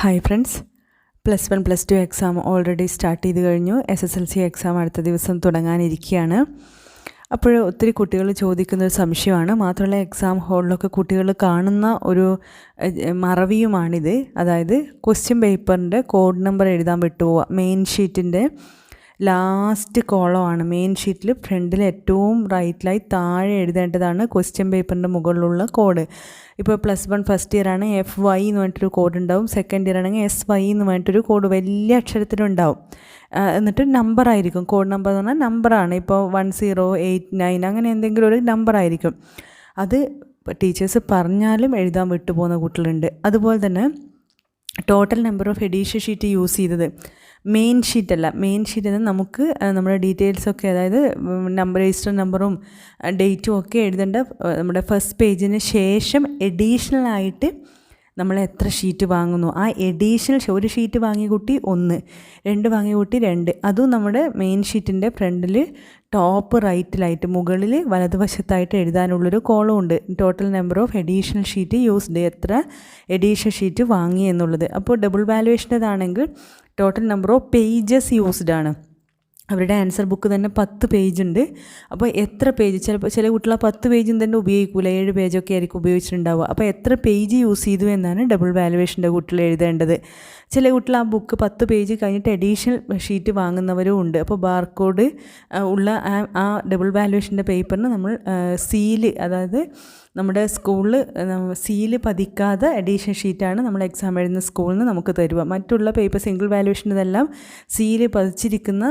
Hi friends plus one plus two exam already start ചെയ്ത് കഴിഞ്ഞു. S S L C exam അടുത്ത ദിവസം തുടങ്ങാനിരിക്കുകയാണ്. അപ്പോൾ ഒത്തിരി കുട്ടികൾ ചോദിക്കുന്ന ഒരു സംശയമാണ്. മാത്രമല്ല എക്സാം ഹോളിലൊക്കെ കുട്ടികൾ കാണുന്ന ഒരു മറവിയുമാണിത്. അതായത് ക്വസ്റ്റ്യൻ പേപ്പറിന്റെ കോഡ് നമ്പർ എഴുതാൻ വിട്ടുപോവുക. മെയിൻ ഷീറ്റിന്റെ ലാസ്റ്റ് കോളമാണ് മെയിൻ ഷീറ്റിൽ ഫ്രണ്ടിൽ ഏറ്റവും റൈറ്റിലായി താഴെ എഴുതേണ്ടതാണ് ക്വസ്റ്റ്യൻ പേപ്പറിന്റെ മുകളിലുള്ള കോഡ് ഇപ്പോൾ പ്ലസ് വൺ ഫസ്റ്റ് ഇയർ ആണ് എഫ് വൈ എന്ന് പറഞ്ഞിട്ടൊരു കോഡ് ഉണ്ടാവും. സെക്കൻഡ് ഇയർ ആണെങ്കിൽ എസ് വൈ എന്ന് പറഞ്ഞിട്ടൊരു കോഡ് വലിയ അക്ഷരത്തിലുണ്ടാവും എന്നിട്ട് നമ്പർ ആയിരിക്കും. കോഡ് നമ്പർ എന്ന് പറഞ്ഞാൽ നമ്പറാണ് ഇപ്പോൾ വൺ സീറോ എയ്റ്റ് നയൻ അങ്ങനെ എന്തെങ്കിലും ഒരു നമ്പർ ആയിരിക്കും. അത് ടീച്ചേഴ്സ് പറഞ്ഞാലും എഴുതാൻ വിട്ടുപോകുന്ന കുട്ടികളുണ്ട്. അതുപോലെ തന്നെ total number of addition sheet use ചെയ്തത്. മെയിൻ ഷീറ്റ് അല്ല. മെയിൻ ഷീറ്റ് എന്ന് നമുക്ക് നമ്മുടെ ഡീറ്റെയിൽസൊക്കെ അതായത് നമ്പർ രജിസ്റ്റർ നമ്പറും ഡേറ്റും ഒക്കെ എഴുതേണ്ട നമ്മുടെ ഫസ്റ്റ് പേജിന് ശേഷം എഡീഷണൽ ആയിട്ട് നമ്മൾ എത്ര ഷീറ്റ് വാങ്ങുന്നു? ആ എഡീഷണൽ ഒരു ഷീറ്റ് വാങ്ങിയ കുട്ടി ഒന്ന് രണ്ട് വാങ്ങിയ കുട്ടി രണ്ട്. അതും നമ്മുടെ മെയിൻ ഷീറ്റിന്റെ ഫ്രണ്ടിൽ ടോപ്പ് റൈറ്റിലായിട്ട് മുകളിൽ വലതുവശത്തായിട്ട് എഴുതാനുള്ളൊരു കോളം ഉണ്ട്. Total number of additional sheet used എത്ര എഡീഷണൽ ഷീറ്റ് വാങ്ങി എന്നുള്ളത്. അപ്പോൾ double വാലുവേഷന്റെതാണെങ്കിൽ total number of pages used ആണ്. അവരുടെ ആൻസർ ബുക്ക് തന്നെ പത്ത് പേജ് ഉണ്ട്. അപ്പോൾ എത്ര പേജ് ചിലപ്പോൾ ചില കുട്ടികൾ പത്ത് പേജും തന്നെ ഉപയോഗിക്കില്ല ഏഴ് പേജൊക്കെ ആയിരിക്കും ഉപയോഗിച്ചിട്ടുണ്ടാവുക. അപ്പോൾ എത്ര പേജ് യൂസ് ചെയ്തു എന്നാണ് ഡബിൾ വാലുവേഷന്റെ കുട്ടികൾ എഴുതേണ്ടത്. ചില കുട്ടികൾ ആ ബുക്ക് പത്ത് പേജ് കഴിഞ്ഞിട്ട് അഡീഷണൽ ഷീറ്റ് വാങ്ങുന്നവരും ഉണ്ട്. അപ്പോൾ ബാർകോഡ് ഉള്ള ആ ഡബിൾ വാലുവേഷന്റെ പേപ്പറിന് നമ്മൾ സീൽ അതായത് നമ്മുടെ സ്കൂളിൽ സീൽ പതിക്കാതെ അഡീഷൻ ഷീറ്റാണ് നമ്മൾ എക്സാം എഴുതുന്ന സ്കൂളിൽ നിന്ന് നമുക്ക് തരുക. മറ്റുള്ള പേപ്പർ സിംഗിൾ വാലുവേഷന്റെതെല്ലാം സീൽ പതിച്ചിരിക്കുന്ന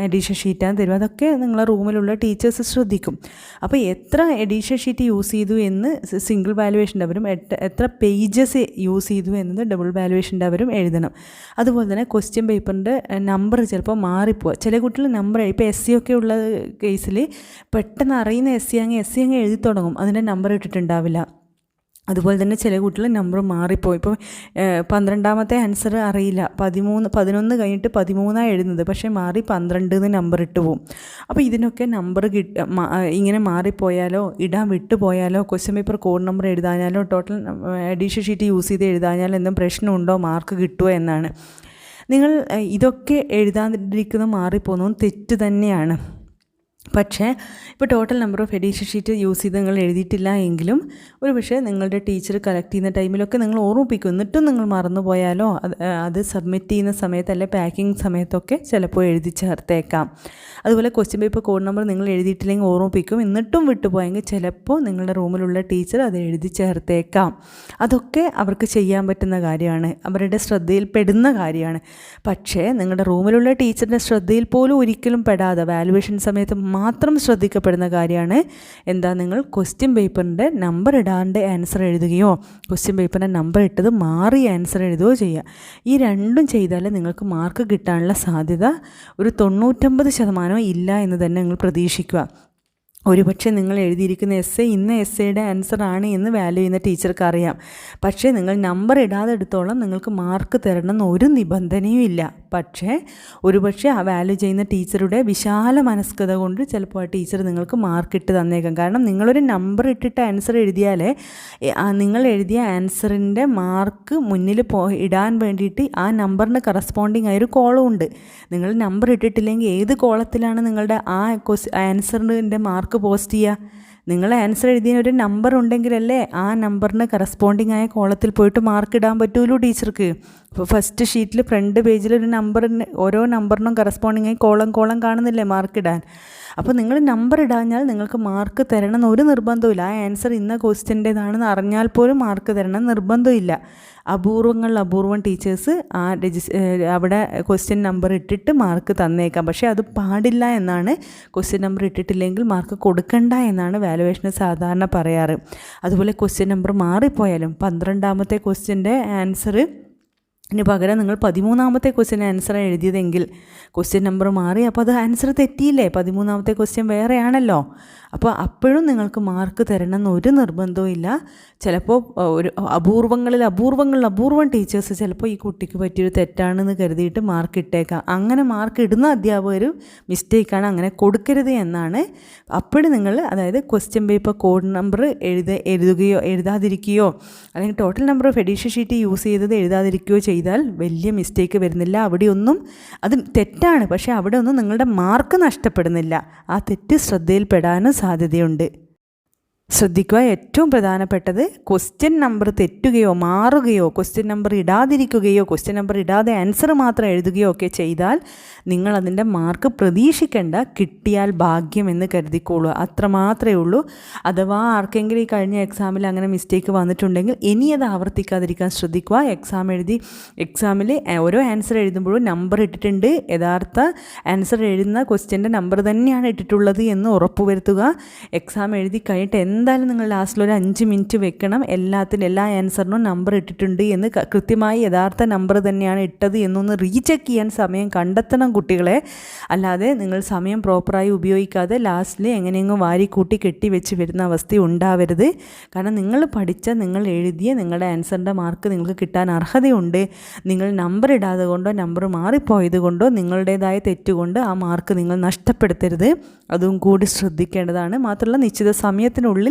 എഡീഷൻ ഷീറ്റാണ് തരും അതൊക്കെ നിങ്ങളെ റൂമിലുള്ള ടീച്ചേഴ്സ് ശ്രദ്ധിക്കും. അപ്പോൾ എത്ര എഡീഷൻ ഷീറ്റ് യൂസ് ചെയ്തു എന്ന് സിംഗിൾ വാലുവേഷന്റെ അവരും എത്ര പേജസ് യൂസ് ചെയ്തു എന്നത് ഡബിൾ വാലുവേഷന്റെ അവരും എഴുതണം. അതുപോലെ തന്നെ ക്വസ്റ്റ്യൻ പേപ്പറിന്റെ നമ്പർ ചിലപ്പോൾ മാറിപ്പോവുക ചില കുട്ടികൾ നമ്പർ ഇപ്പോൾ എസ് സി ഒക്കെ ഉള്ള കേസിൽ പെട്ടെന്ന് അറിയുന്ന എസ് സി അങ്ങ് എസ് സി അങ്ങ് എഴുതി തുടങ്ങും. അതിന്റെ നമ്പർ ഇട്ടിട്ടുണ്ടാവില്ല. അതുപോലെ തന്നെ ചില കുട്ടികൾ നമ്പർ മാറിപ്പോയി. ഇപ്പോൾ പന്ത്രണ്ടാമത്തെ ആൻസർ അറിയില്ല. പതിമൂന്ന് പതിനൊന്ന് കഴിഞ്ഞിട്ട് പതിമൂന്നാണ് എഴുതുന്നത്. പക്ഷേ മാറി പന്ത്രണ്ട് എന്ന് നമ്പർ ഇട്ട് പോവും. അപ്പോൾ ഇതിനൊക്കെ നമ്പർ കിട്ട ഇങ്ങനെ മാറിപ്പോയാലോ? ഇടാൻ വിട്ടുപോയാലോ? ക്വസ്റ്റ്യൻ പേപ്പർ കോഡ് നമ്പർ എഴുതാനാലോ? ടോട്ടൽ അഡീഷണൽ ഷീറ്റ് യൂസ് ചെയ്ത് എഴുതാനാലോ? എന്തും പ്രശ്നമുണ്ടോ? മാർക്ക് കിട്ടുമോ എന്നാണ്. നിങ്ങൾ ഇതൊക്കെ എഴുതാതിരിക്കുന്ന മാറിപ്പോകുന്നതും തെറ്റ് തന്നെയാണ്. പക്ഷേ ഇപ്പോൾ total number of addition sheet use ചെയ്ത് നിങ്ങൾ എഴുതിയിട്ടില്ല എങ്കിലും ഒരു പക്ഷേ നിങ്ങളുടെ ടീച്ചർ കളക്ട് ചെയ്യുന്ന ടൈമിലൊക്കെ നിങ്ങൾ ഓർമ്മിപ്പിക്കും. എന്നിട്ടും നിങ്ങൾ മറന്നു പോയാലോ? അത് സബ്മിറ്റ് ചെയ്യുന്ന സമയത്ത് അല്ലെ പാക്കിംഗ് സമയത്തൊക്കെ ചിലപ്പോൾ എഴുതി ചേർത്തേക്കാം. അതുപോലെ ക്വസ്റ്റ്യൻ പേപ്പർ കോഡ് നമ്പർ നിങ്ങൾ എഴുതിയിട്ടില്ലെങ്കിൽ ഓർമ്മിപ്പിക്കും. എന്നിട്ടും വിട്ടുപോയെങ്കിൽ ചിലപ്പോൾ നിങ്ങളുടെ റൂമിലുള്ള ടീച്ചർ അത് എഴുതി ചേർത്തേക്കാം. അതൊക്കെ അവർക്ക് ചെയ്യാൻ പറ്റുന്ന കാര്യമാണ്. അവരുടെ ശ്രദ്ധയിൽപ്പെടുന്ന കാര്യമാണ്. പക്ഷേ നിങ്ങളുടെ റൂമിലുള്ള ടീച്ചറിന്റെ ശ്രദ്ധയിൽ പോലും ഒരിക്കലും പെടാതെ വാലുവേഷൻ സമയത്ത് മാത്രം ശ്രദ്ധിക്കപ്പെടുന്ന കാര്യമാണ്. എന്താ നിങ്ങൾ ക്വസ്റ്റ്യൻ പേപ്പറിന്റെ നമ്പർ ഇടാണ്ട് ആൻസർ എഴുതുകയോ ക്വസ്റ്റ്യൻ പേപ്പറിന്റെ നമ്പർ ഇട്ടത് മാറി ആൻസർ എഴുതുകയോ ചെയ്യുക. ഈ രണ്ടും ചെയ്താൽ നിങ്ങൾക്ക് മാർക്ക് കിട്ടാനുള്ള സാധ്യത ഒരു തൊണ്ണൂറ്റമ്പത് ശതമാനം ഇല്ല എന്ന് തന്നെ നിങ്ങൾ പ്രതീക്ഷിക്കുക. ഒരുപക്ഷെ നിങ്ങൾ എഴുതിയിരിക്കുന്ന എസ് എ ഇന്ന എസ് എയുടെ ആൻസർ ആണ് എന്ന് വാല്യൂ ചെയ്യുന്ന ടീച്ചർക്ക് അറിയാം. പക്ഷേ നിങ്ങൾ നമ്പർ ഇടാതെ എടുത്തോളം നിങ്ങൾക്ക് മാർക്ക് തരണം എന്ന് ഒരു നിബന്ധനയും ഇല്ല. പക്ഷേ ഒരുപക്ഷെ ആ വാല്യൂ ചെയ്യുന്ന ടീച്ചറുടെ വിശാല മനസ്കത കൊണ്ട് ചിലപ്പോൾ ആ ടീച്ചർ നിങ്ങൾക്ക് മാർക്ക് ഇട്ട് തന്നേക്കാം. കാരണം നിങ്ങളൊരു നമ്പർ ഇട്ടിട്ട് ആൻസർ എഴുതിയാലേ നിങ്ങൾ എഴുതിയ ആൻസറിന്റെ മാർക്ക് മുന്നിൽ പോ ഇടാൻ വേണ്ടിയിട്ട് ആ നമ്പറിന് കറസ്പോണ്ടിങ് ആയൊരു കോളം ഉണ്ട്. നിങ്ങൾ നമ്പർ ഇട്ടിട്ടില്ലെങ്കിൽ ഏത് കോളത്തിലാണ് നിങ്ങളുടെ ആ ക്വസ് ആൻസറിന്റെ മാർക്ക് പോസ്റ്റ് ചെയ്യുക നിങ്ങൾ ആൻസർ എഴുതിയ ഒരു നമ്പർ ഉണ്ടെങ്കിലല്ലേ ആ നമ്പറിന് കറസ്പോണ്ടിങ് ആയ കോളത്തിൽ പോയിട്ട് മാർക്ക് ഇടാൻ പറ്റുമല്ലോ ടീച്ചർക്ക് അപ്പോൾ ഫസ്റ്റ് ഷീറ്റിൽ ഫ്രണ്ട് പേജിൽ ഒരു നമ്പറിന് ഓരോ നമ്പറിനും കറസ്പോണ്ടിങ് ആയി കോളം കോളം കാണുന്നില്ലേ മാർക്ക് ഇടാൻ. അപ്പോൾ നിങ്ങൾ നമ്പർ ഇടാഞ്ഞാൽ നിങ്ങൾക്ക് മാർക്ക് തരണം എന്ന് ഒരു നിർബന്ധമില്ല ആ ആൻസർ ഇന്ന ക്വസ്റ്റ്യന്റേതാണെന്ന് അറിഞ്ഞാൽ പോലും മാർക്ക് തരണം നിർബന്ധമില്ല അപൂർവങ്ങൾ അപൂർവം ടീച്ചേഴ്സ് ആ രജിസ് അവിടെ ക്വസ്റ്റ്യൻ നമ്പർ ഇട്ടിട്ട് മാർക്ക് തന്നേക്കാം. പക്ഷേ അത് പാടില്ല എന്നാണ് ക്വസ്റ്റ്യൻ നമ്പർ ഇട്ടിട്ടില്ലെങ്കിൽ മാർക്ക് കൊടുക്കണ്ട എന്നാണ് വാലുവേഷന് സാധാരണ പറയാറ്. അതുപോലെ ക്വസ്റ്റ്യൻ നമ്പർ മാറിപ്പോയാലും പന്ത്രണ്ടാമത്തെ ക്വസ്റ്റ്യന്റെ ആൻസർ ഇനി പകരം നിങ്ങൾ പതിമൂന്നാമത്തെ ക്വസ്റ്റ്യൻ ആൻസർ എഴുതിയതെങ്കിൽ ക്വസ്റ്റ്യൻ നമ്പർ മാറി. അപ്പോൾ അത് ആൻസർ തെറ്റിയില്ലേ? പതിമൂന്നാമത്തെ ക്വസ്റ്റ്യൻ വേറെയാണല്ലോ. അപ്പോൾ അപ്പോഴും നിങ്ങൾക്ക് മാർക്ക് തരണം എന്ന് ഒരു നിർബന്ധവും ഇല്ല. ചിലപ്പോൾ ഒരു അപൂർവങ്ങളിൽ അപൂർവങ്ങളിൽ അപൂർവം ടീച്ചേഴ്സ് ചിലപ്പോൾ ഈ കുട്ടിക്ക് പറ്റിയൊരു തെറ്റാണെന്ന് കരുതിയിട്ട് മാർക്ക് ഇട്ടേക്കാം. അങ്ങനെ മാർക്ക് ഇടുന്ന അധ്യാപകർ മിസ്റ്റേക്കാണ്. അങ്ങനെ കൊടുക്കരുത് എന്നാണ്. അപ്പോഴും നിങ്ങൾ അതായത് ക്വസ്റ്റ്യൻ പേപ്പർ കോഡ് നമ്പർ എഴുത എഴുതുകയോ എഴുതാതിരിക്കുകയോ അല്ലെങ്കിൽ total number of addition sheet use ചെയ്തത് എഴുതാതിരിക്കുകയോ ചെയ്താൽ വലിയ മിസ്റ്റേക്ക് വരുന്നില്ല. അവിടെയൊന്നും അത് തെറ്റാണ്. പക്ഷേ അവിടെ ഒന്നും നിങ്ങളുടെ മാർക്ക് നഷ്ടപ്പെടുന്നില്ല. ആ തെറ്റ് ശ്രദ്ധയിൽപ്പെടാനും സാധ്യതയുണ്ട്. ശ്രദ്ധിക്കുക. ഏറ്റവും പ്രധാനപ്പെട്ടത് ക്വസ്റ്റ്യൻ നമ്പർ തെറ്റുകയോ മാറുകയോ ക്വസ്റ്റ്യൻ നമ്പർ ഇടാതിരിക്കുകയോ ക്വസ്റ്റ്യൻ നമ്പർ ഇടാതെ ആൻസർ മാത്രം എഴുതുകയോ ഒക്കെ ചെയ്താൽ നിങ്ങൾ അതിന്റെ മാർക്ക് പ്രതീക്ഷിക്കേണ്ട കിട്ടിയാൽ ഭാഗ്യം എന്ന് കരുതിക്കോളൂ. അത്ര മാത്രമേ ഉള്ളൂ. അഥവാ ആർക്കെങ്കിലും ഈ കഴിഞ്ഞ എക്സാമിൽ അങ്ങനെ മിസ്റ്റേക്ക് വന്നിട്ടുണ്ടെങ്കിൽ ഇനി അത് ആവർത്തിക്കാതിരിക്കാൻ ശ്രദ്ധിക്കുക. എക്സാം എഴുതി എക്സാമിൽ ഓരോ ആൻസർ എഴുതുമ്പോഴും നമ്പർ ഇട്ടിട്ടുണ്ട്. യഥാർത്ഥ ആൻസർ എഴുതുന്ന ക്വസ്റ്റ്യന്റെ നമ്പർ തന്നെയാണ് ഇട്ടിട്ടുള്ളത് എന്ന് ഉറപ്പുവരുത്തുക. എക്സാം എഴുതി കഴിഞ്ഞിട്ട് എന്തായാലും നിങ്ങൾ ലാസ്റ്റിൽ ഒരു അഞ്ച് മിനിറ്റ് വെക്കണം. എല്ലാത്തിനും എല്ലാ ആൻസറിനും നമ്പർ ഇട്ടിട്ടുണ്ട് എന്ന് കൃത്യമായി യഥാർത്ഥ നമ്പർ തന്നെയാണ് ഇട്ടത് എന്നൊന്ന് റീചെക്ക് ചെയ്യാൻ സമയം കണ്ടെത്തണം കുട്ടികളെ. അല്ലാതെ നിങ്ങൾ സമയം പ്രോപ്പറായി ഉപയോഗിക്കാതെ ലാസ്റ്റിൽ എങ്ങനെയെങ്കിലും വാരിക്കൂട്ടി കെട്ടി വെച്ച് വരുന്ന അവസ്ഥ ഉണ്ടാവരുത്. കാരണം നിങ്ങൾ പഠിച്ച നിങ്ങൾ എഴുതിയ നിങ്ങളുടെ ആൻസറിന്റെ മാർക്ക് നിങ്ങൾക്ക് കിട്ടാൻ അർഹതയുണ്ട്. നിങ്ങൾ നമ്പർ ഇടാതെ കൊണ്ടോ നമ്പർ മാറിപ്പോയത് കൊണ്ടോ നിങ്ങളുടേതായ തെറ്റുകൊണ്ട് ആ മാർക്ക് നിങ്ങൾ നഷ്ടപ്പെടുത്തരുത്. അതും കൂടി ശ്രദ്ധിക്കേണ്ടതാണ്. മാത്രമല്ല നിശ്ചിത സമയത്തിനുള്ളിൽ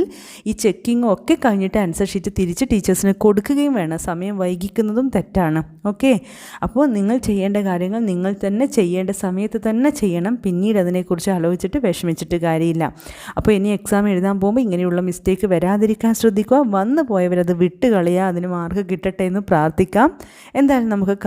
ഈ ചെക്കിങ്ങും ഒക്കെ കഴിഞ്ഞിട്ട് ആൻസർ ഷീറ്റ് തിരിച്ച് ടീച്ചേഴ്സിന് കൊടുക്കുകയും വേണം. സമയം വൈകിക്കുന്നതും തെറ്റാണ്. ഓക്കെ അപ്പോൾ നിങ്ങൾ ചെയ്യേണ്ട കാര്യങ്ങൾ നിങ്ങൾ തന്നെ ചെയ്യേണ്ട സമയത്ത് തന്നെ ചെയ്യണം. പിന്നീട് അതിനെക്കുറിച്ച് ആലോചിച്ചിട്ട് വിഷമിച്ചിട്ട് കാര്യമില്ല. അപ്പോൾ ഇനി എക്സാം എഴുതാൻ പോകുമ്പോൾ ഇങ്ങനെയുള്ള മിസ്റ്റേക്ക് വരാതിരിക്കാൻ ശ്രദ്ധിക്കുക. വന്നു പോയവരത് വിട്ട് അതിന് മാർക്ക് കിട്ടട്ടെ എന്ന് പ്രാർത്ഥിക്കാം. എന്തായാലും നമുക്ക്